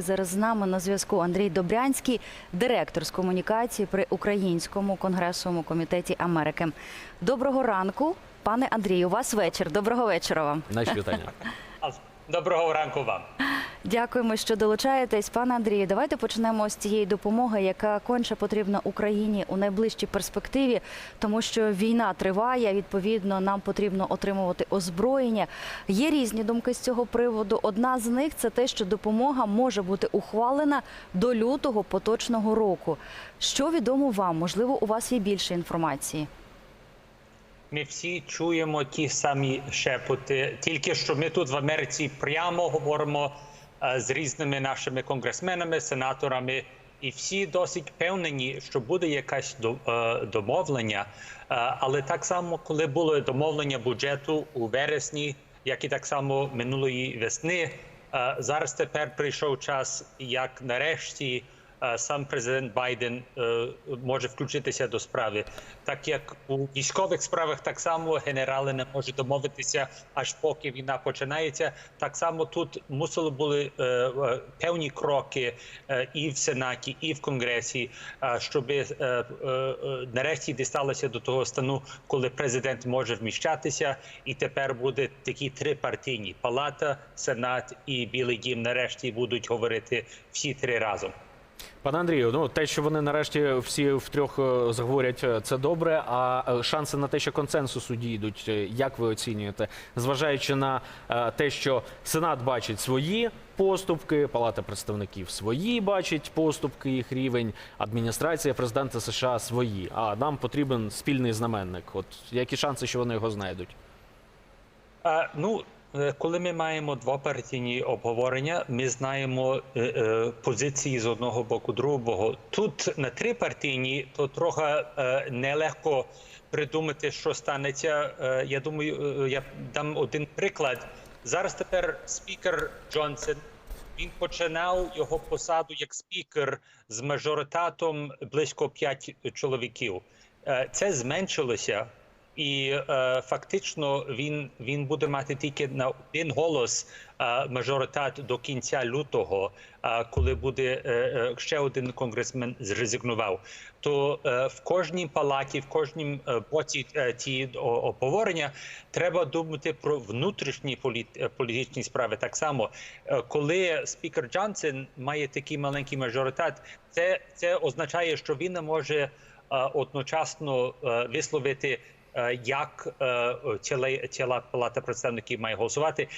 Зараз з нами на зв'язку Андрій Добрянський, директор з комунікації при Українському конгресовому комітеті Америки. Доброго ранку, пане Андрію. У вас вечір. Доброго вечора вам. Наші вітання. Доброго ранку вам. Дякуємо, що долучаєтесь. Пане Андрію, давайте почнемо з цієї допомоги, яка конче потрібна Україні у найближчій перспективі, тому що війна триває. Відповідно, нам потрібно отримувати озброєння. Є різні думки з цього приводу. Одна з них це те, що допомога може бути ухвалена до лютого поточного року. Що відомо вам? Можливо, у вас є більше інформації. Ми всі чуємо ті самі шепоти, тільки що ми тут в Америці прямо говоримо з різними нашими конгресменами, сенаторами, і всі досить впевнені, що буде якесь е, домовлення. Е, Але так само, коли було домовлення бюджету у вересні, як і так само минулої весни, е, зараз тепер прийшов час, як нарешті. Е, Сам президент Байден е, може включитися до справи, так як у військових справах так само генерали не можуть домовитися, аж поки війна починається. Так само тут мусили були е, певні кроки і в сенаті, і в конгресі, щоб нарешті дісталося до того стану, коли президент може вміщатися, і тепер буде такі три партійні палата, сенат і Білий Дім. Нарешті будуть говорити всі три разом. Пане Андрію, ну те, що вони нарешті всі втрьох е, заговорять, е, це добре. А е, шанси на те, що консенсусу дійдуть, як ви оцінюєте, зважаючи на те, що Сенат бачить свої поступки, Палата представників свої бачить поступки, їх рівень, адміністрація президента США свої. А нам потрібен спільний знаменник. От які шанси, що вони його знайдуть? А, ну, коли ми маємо двопартійні обговорення, ми знаємо е, е, позиції з одного боку, другого. Тут на трипартійні, то трохи е, нелегко придумати, що станеться. Е, я думаю, е, я дам один приклад. Зараз тепер спікер Джонсон. Він починав його посаду як спікер з мажоритатом близько п'ять чоловіків. Е, Це зменшилося, і е, фактично він, він буде мати тільки на один голос е, мажоритат до кінця лютого, е, коли буде е, е, ще один конгресмен зрезигнував. То е, в кожній палаті, в кожній е, боці е, ті обговорення треба думати про внутрішні політ, е, політичні справи. Так само, Е, коли спікер Джонсон має такий маленький мажоритат, це, це означає, що він не може е, одночасно висловити. Е, Як е, ціла, ціла палата представників має голосувати,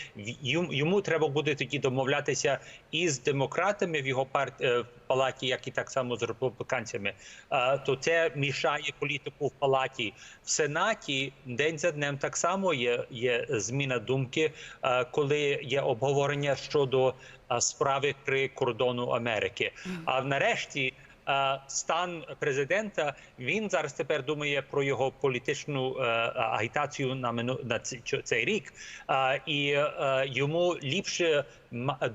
йому, треба буде тоді домовлятися із демократами в його парт, е, палаті, як і так само з республіканцями. Е, То це мішає політику в палаті. В сенаті день за днем так само є, є зміна думки, коли є обговорення щодо справи при кордону Америки. А нарешті. Е, Стан президента він зараз тепер думає про його політичну е, агітацію на мину на цей рік, Е, і йому ліпше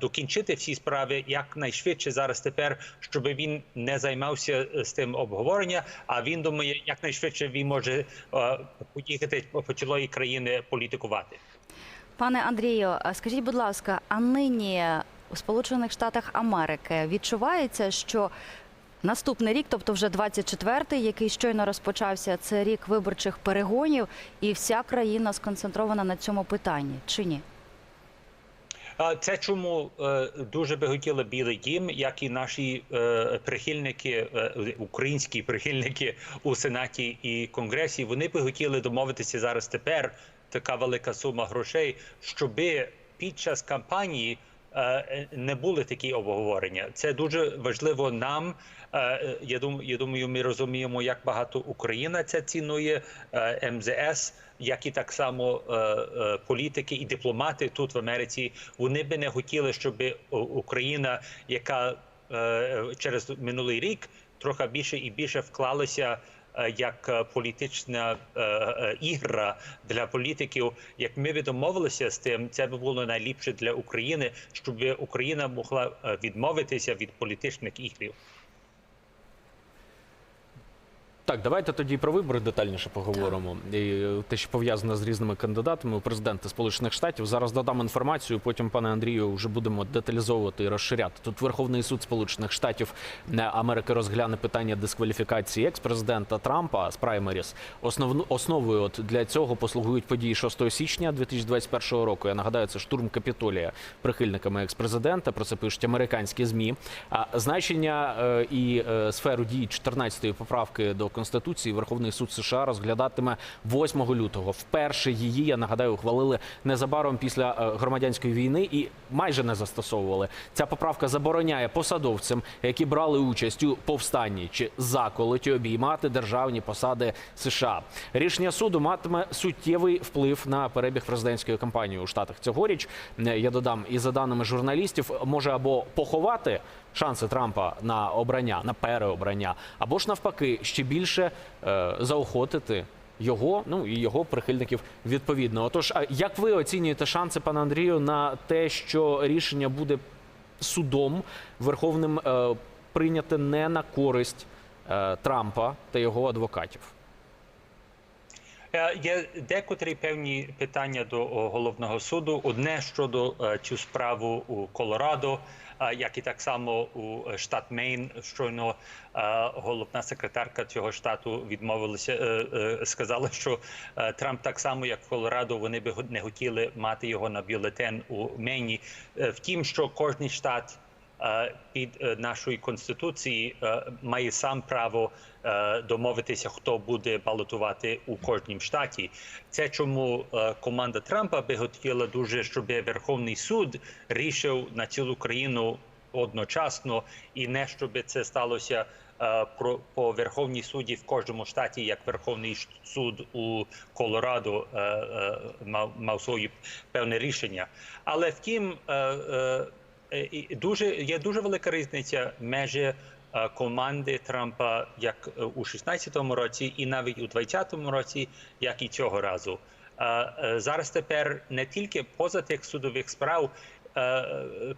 докінчити всі справи якнайшвидше зараз тепер, щоб він не займався з тим обговорення. А він думає, якнайшвидше він може поїхати по цілої країни політикувати. Пане Андрію, скажіть, будь ласка, а нині у Сполучених Штатах Америки відчувається, що наступний рік, тобто вже 24-й, який щойно розпочався, це рік виборчих перегонів, і вся країна сконцентрована на цьому питанні, чи ні? Це чому е, дуже би хотіли Білий Дім, як і наші е, прихильники, е, українські прихильники у Сенаті і Конгресі. Вони би хотіли домовитися зараз тепер така велика сума грошей, щоби під час кампанії не були такі обговорення. Це дуже важливо нам. Е, Я думаю, я думаю, ми розуміємо, як багато Україна це цінує е, МЗС, як і так само е, е, політики і дипломати тут в Америці. Вони би не хотіли, щоб Україна, яка е, через минулий рік трохи більше і більше вклалася е, як е, політична е, е, ігра для політиків. Як ми би домовилися з тим, це би було найліпше для України, щоб Україна могла е, відмовитися від політичних ігрів. Так, давайте тоді про вибори детальніше поговоримо. І те, що пов'язане з різними кандидатами у президенти Сполучених Штатів. Зараз додам інформацію. Потім, пане Андрію, вже будемо деталізовувати і розширяти. Тут Верховний суд Сполучених Штатів е, Америки розгляне питання дискваліфікації екс-президента Трампа з праймеріс. Основну основою от для цього послугують події 6 січня 2021 року. Я нагадаю, це штурм Капітолія прихильниками екс-президента. Про це пишуть американські змі. А значення е, і е, сферу дій 14-ї поправки до конституції Верховний суд США розглядатиме 8 лютого. Вперше її я нагадаю ухвалили незабаром після е, громадянської війни і майже не застосовували. Ця поправка забороняє посадовцям, які брали участь у повстанні чи заколоті, обіймати державні посади США. Рішення суду матиме суттєвий вплив на перебіг президентської кампанії у штатах цьогоріч. Е, Я додам і за даними журналістів, може або поховати шанси Трампа на обрання, на переобрання, або ж навпаки ще більше е, заохотити. Його, ну і його прихильників відповідно. Отож, як ви оцінюєте шанси, пане Андрію, на те, що рішення буде судом верховним е, прийняте не на користь е, Трампа та його адвокатів? Е, Є декотрі певні питання до головного суду. Одне щодо е, цю справу у Колорадо, е, як і так само у штат Мейн. Щойно головна секретарка цього штату відмовилася, сказала, що Трамп так само, як в Колорадо, вони би не хотіли мати його на бюлетен у Мейні. Втім, що кожний штат під е, нашої конституції е, має сам право е, домовитися, хто буде балотувати у кожнім штаті. Це чому е, команда Трампа би хотіла дуже, щоб Верховний суд рішив на цілу країну одночасно, і не щоб це сталося. е, по Верховній суді в кожному штаті, як Верховний суд у Колорадо е, е, мав, мав своє певне рішення. Але втім, е, е, Е, і дуже є дуже велика різниця між е, команди Трампа як е, у 16-му році, і навіть у 20-му році, як і цього разу. Е, е, Зараз тепер не тільки поза тих судових справ. е, е,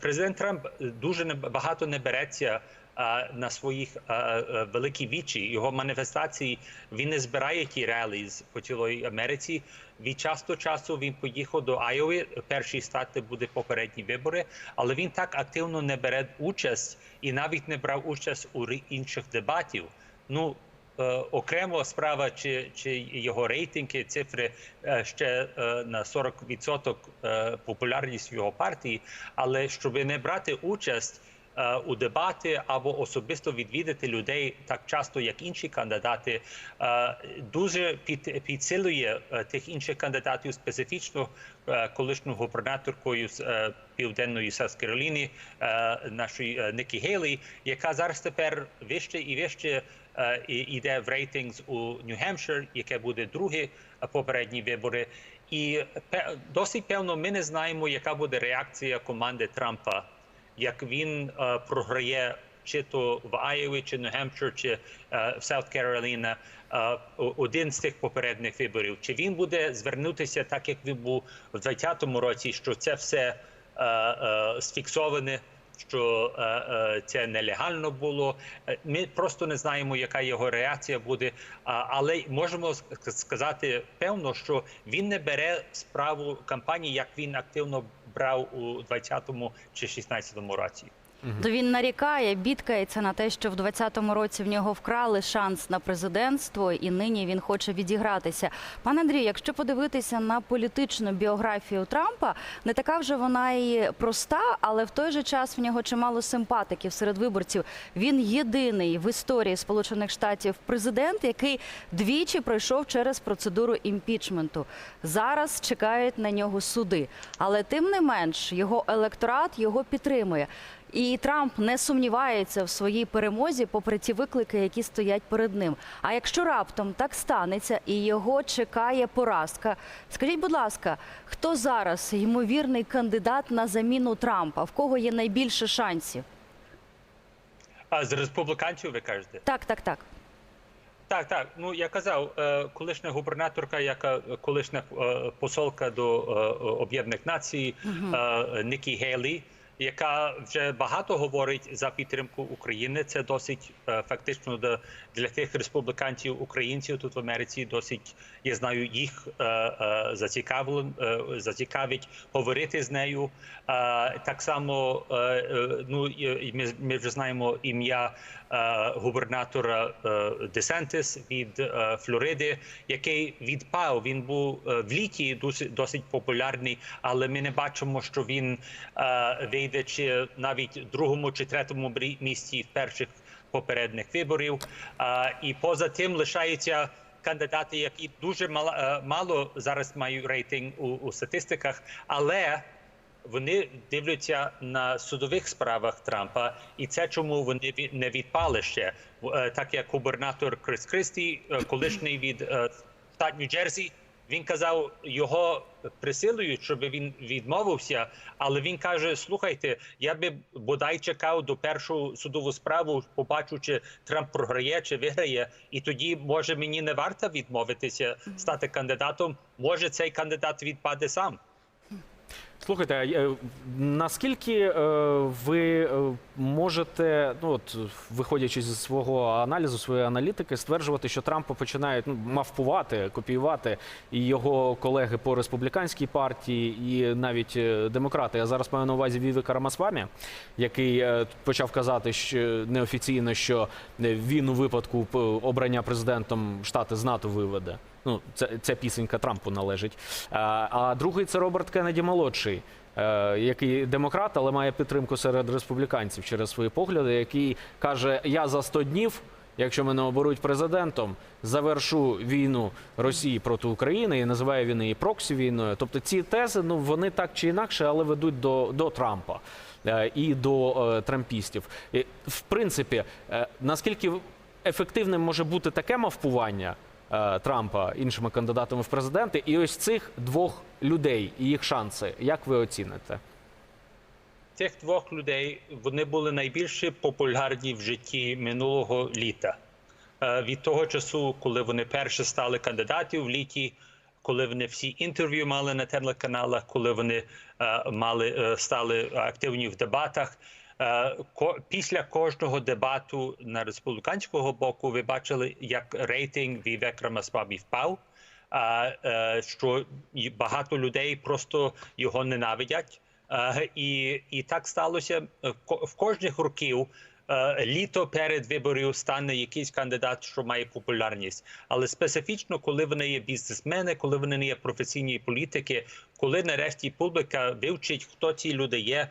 Президент Трамп дуже багато не береться е, на своїх е, е, великі вічі. Його маніфестації він не збирає ті реліз по цілої Америці. Від часу до часу він поїхав до Айови, перший штат, де буде попередні вибори, але він так активно не бере участь і навіть не брав участь у інших дебатів. Ну е, окремо справа, чи, чи його рейтинги, цифри е, ще е, на 40% е, популярність його партії, але щоб не брати участь. Е, У дебати або особисто відвідати людей так часто, як інші кандидати, е, дуже під, підсилює е, тих інших кандидатів, специфічно колишню губернаторкою з південної Саус Кароліни, е, нашої Нікі Гейлі, яка зараз тепер вище і вище йде в рейтингс у Нью-Гемпшир, яке буде другі попередні вибори. І досить певно ми не знаємо, яка буде реакція команди Трампа, як він е, програє чи то в Айові, чи Нью-Гемпшир, чи е, в Саут е, один з тих попередніх виборів. Чи він буде звернутися так, як він був в 2020 році, що це все сфіксоване, що е, е, це нелегально було. Е, Ми просто не знаємо, яка його реакція буде. Але можемо сказати певно, що він не бере справу кампанії, як він активно брав у 20-му чи 16-му році. То він нарікає, бідкається на те, що в 2020 році в нього вкрали шанс на президентство, і нині він хоче відігратися. Пане Андрію, якщо подивитися на політичну біографію Трампа, не така вже вона і проста, але в той же час в нього чимало симпатиків серед виборців. Він єдиний в історії Сполучених Штатів президент, який двічі пройшов через процедуру імпічменту. Зараз чекають на нього суди, але тим не менш його електорат його підтримує. І Трамп не сумнівається в своїй перемозі, попри ті виклики, які стоять перед ним. А якщо раптом так станеться і його чекає поразка, скажіть, будь ласка, хто зараз ймовірний кандидат на заміну Трампа? В кого є найбільше шансів? А з республіканців ви кажете? Так, так, так. Так, так. Ну я казав, е, колишня губернаторка, яка колишня е, посолка до е, Об'єднаних Націй, е, Нікі Гейлі. Яка вже багато говорить за підтримку України. Це досить е, фактично для, тих республіканців українців тут в Америці. Досить я знаю, їх е, е, зацікавлен, зацікавить говорити з нею. Так само, ну ми, вже знаємо ім'я губернатора е, Десентис від е, Флориди, який відпав. Він був е, в літі досить, досить популярний, але ми не бачимо, що він е, вийде чи навіть другому чи третьому місці в перших попередніх виборів. Е, і поза тим лишаються кандидати, які дуже е, мало зараз мають рейтинг у, у статистиках, але вони дивляться на судових справах Трампа, і це чому вони не відпали ще. Е, Так як губернатор Крис Кристі, е, колишній від е, штат Нью-Джерсі, він казав, його присилують, щоб він відмовився. Але він каже: слухайте, я би бодай чекав до першого судову справу, побачу, чи Трамп програє чи виграє, і тоді може мені не варто відмовитися стати кандидатом. Може, цей кандидат відпаде сам. Слухайте, е, наскільки е, ви е, можете, ну от виходячи зі свого аналізу, своєї аналітики, стверджувати, що Трампа починають ну, мавпувати, копіювати і його колеги по республіканській партії, і навіть демократи. Я зараз маю на увазі Вівіка Рамасвамі, який почав казати, що неофіційно, що він у випадку обрання президентом штати з НАТО виведе. Ну, це, ця пісенька Трампу належить. А, а другий це Роберт Кеннеді молодший, е, який демократ, але має підтримку серед республіканців через свої погляди, який каже: Я за 100 днів. Якщо мене оберуть президентом, завершу війну Росії проти України і називає він її проксі війною. Тобто ці тези, ну вони так чи інакше, але ведуть до, до Трампа е, і до е, трампістів. І, в принципі, наскільки ефективним може бути таке мавпування Трампа іншими кандидатами в президенти, і ось цих двох людей і їх шанси, як ви оціните? Цих двох людей вони були найбільш популярні в житті минулого літа. Е, Від того часу, коли вони перші стали кандидатів в літі, коли вони всі інтерв'ю мали на телеканалах, коли вони е, мали е, стали активні в дебатах. Е, Після кожного дебату на республіканського боку ви бачили, як рейтинг Вівек Рамасвамі впав. а, е, що багато людей просто його ненавидять. Е, І, і так сталося в кожних років. Літо перед виборів стане якийсь кандидат, що має популярність, але специфічно, коли вони є бізнесмени, коли вони не є професійні політики, коли нарешті публіка вивчить, хто ці люди є,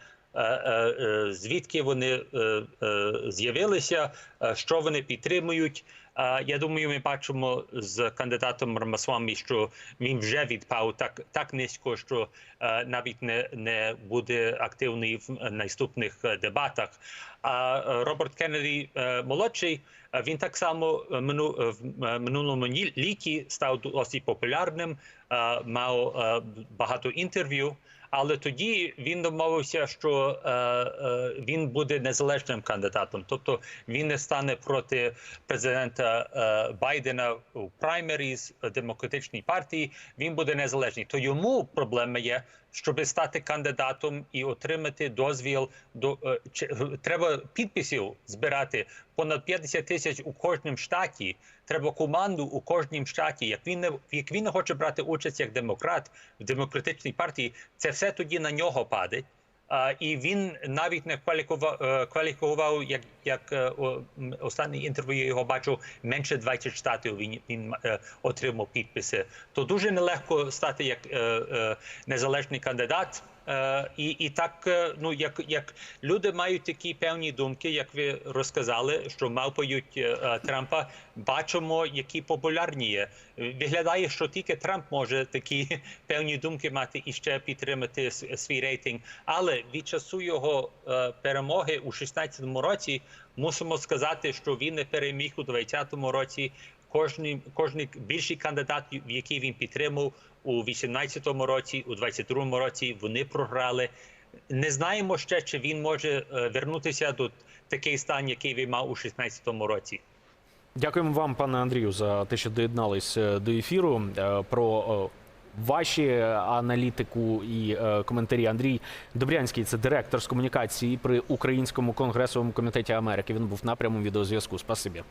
звідки вони е, е, з'явилися, е, що вони підтримують. Е, Я думаю, ми бачимо з кандидатом Рамасвамі, що він вже відпав так, так низько, що е, навіть не, не буде активний в наступних е, дебатах. А е, Роберт Кеннеді е, молодший. е, Він так само е, е, в е, минулому літі став досить популярним, е, мав е, багато інтерв'ю. Але тоді він домовився, що е, е, він буде незалежним кандидатом, тобто він не стане проти президента е, Байдена у праймеріз демократичній партії. Він буде незалежний. То йому проблема є, щоб стати кандидатом і отримати дозвіл до е, треба підписів збирати понад 50 тисяч у кожному штаті. Треба команду у кожному штаті. Як він не як він не хоче брати участь як демократ в демократичній партії, це все тоді на нього падає. І він навіть не кваліфікував, е, як, як останній останнє інтерв'ю його бачив, менше 20 штатів він, він е, отримав підписи. То дуже нелегко стати як е, е, незалежний кандидат. Е, і, і так, е, ну як, як люди мають такі певні думки, як ви розказали, що мавпають е, Трампа, бачимо, які популярні є. Виглядає, що тільки Трамп може такі певні думки мати і ще підтримати свій рейтинг. Але від часу його перемоги у 16-му році мусимо сказати, що він не переміг у 20-му році. Кожний, кожний більший кандидат, який він підтримав у 18-му році, у 22-му році, вони програли. Не знаємо ще, чи він може е, вернутися до такий стан, який він мав у 16-му році. Дякуємо вам, пане Андрію, за те, що доєднались е, до ефіру. Е, Про ваші аналітику і коментарі. Андрій Добрянський, це директор з комунікації при Українському конгресовому комітеті Америки. Він був напрямом відеозв'язку. Спасибі.